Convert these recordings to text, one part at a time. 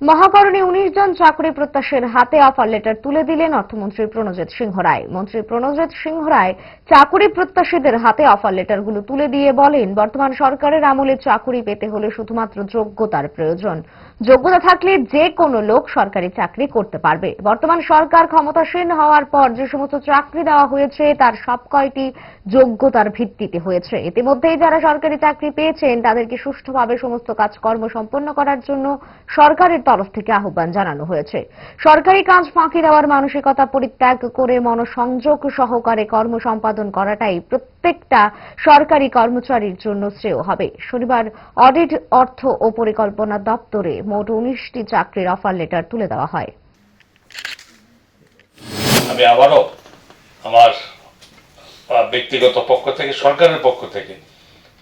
মহাকরণে উনিশ জন চাকরি প্রত্যাশীর হাতে অফার লেটার তুলে দিলেন অর্থমন্ত্রী প্রণজিৎ সিংহ রায়। মন্ত্রী প্রণজিৎ সিংহ রায় চাকরি প্রত্যাশীদের হাতে অফার লেটারগুলো তুলে দিয়ে বলেন, বর্তমান সরকারের আমলে চাকরি পেতে হলে শুধুমাত্র যোগ্যতার প্রয়োজন। যোগ্যতা থাকলে যে কোনো লোক সরকারি চাকরি করতে পারবে। বর্তমান সরকার ক্ষমতাসীন হওয়ার পর যে সমস্ত চাকরি দেওয়া হয়েছে, তার সব কয়টি যোগ্যতার ভিত্তিতে হয়েছে। ইতিমধ্যেই যারা সরকারি চাকরি পেয়েছেন, তাদেরকে সুষ্ঠুভাবে সমস্ত কাজকর্ম সম্পন্ন করার জন্য সরকারের তরফ থেকে আহ্বান জানানো হয়েছে। সরকারি কাজ ফাঁকি দেওয়ার মানসিকতা পরিত্যাগ করে মনসংযোগ সহকারে কর্ম সম্পাদন করাটাই প্রত্যেকটা সরকারি কর্মচারীর জন্য শ্রেয় হবে। শনিবার অডিট অর্থ ও পরিকল্পনা দপ্তরে মোট উনিশটি চাকরির অফার লেটার তুলে দেওয়া হয়। আমি আবারও আমার ব্যক্তিগত পক্ষ থেকে, সরকারের পক্ষ থেকে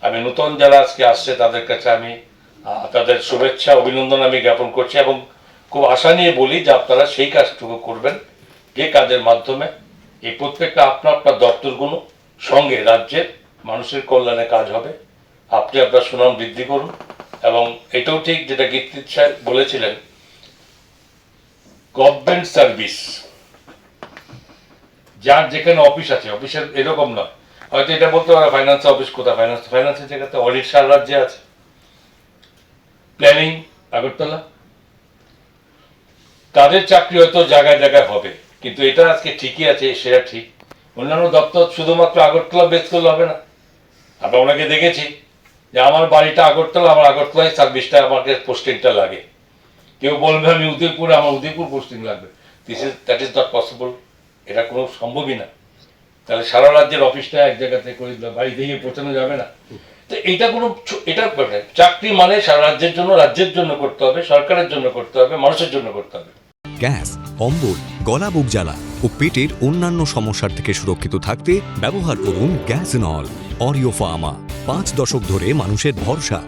আমি নতুন যারা আজকে আসছে তাদের কাছে আমি তাদের শুভেচ্ছা, অভিনন্দন আমি জ্ঞাপন করছি এবং খুব আশা নিয়ে বলি যে আপনারা সেই কাজটুকু করবেন যে কাজের মাধ্যমে এই প্রত্যেকটা আপনার আপনার দপ্তরগুলো সঙ্গে রাজ্যের মানুষের কল্যাণে কাজ হবে। আপনি আপনার সুনাম বৃদ্ধি করুন এবং এটাও ঠিক যেটা গীতিত সাহেব বলেছিলেন গভর্নমেন্ট সার্ভিস যার যেখানে অফিস আছে অফিসের এরকম নয়। হয়তো এটা বলতে পারে ফাইন্যান্স অফিস কোথায়? ফাইন্যান্স ফাইন্যান্সের জায়গাতে অডিট সার রাজ্যে আছে। প্ল্যানিং আগরতলা তাদের চাকরি হয়তো জায়গায় জায়গায় হবে, কিন্তু এটা আজকে ঠিকই আছে, সেটা ঠিক। অন্যান্য দপ্তর শুধুমাত্র আগরতলা বেস করলে হবে না। আমরা ওনাকে দেখেছি যে আমার বাড়িটা আগরতলা আমার আগরতলায় সার্ভিসটা আমাকে পোস্টিংটা লাগে। কেউ বলবে আমি উদয়পুরে, আমার উদয়পুর পোস্টিং লাগবে। This is that is not possible এটা কোনো সম্ভবই না। তাহলে সারা রাজ্যের অফিসটা এক জায়গাতে করে বাড়ি থেকে পৌঁছানো যাবে না। তো এটা কোনো এটা মানে চাকরি মানে সারা রাজ্যের জন্য রাজ্যের জন্য করতে হবে, সরকারের জন্য করতে হবে, মানুষের জন্য করতে হবে। গ্যাস, অম্বল, গলা বুক জ্বালা ও পেটের অন্যান্য সমস্যার থেকে সুরক্ষিত থাকতে ব্যবহার করুন গ্যাস নল, অরিও ফার্মা। পাঁচ দশক ধরে মানুষের ভরসা।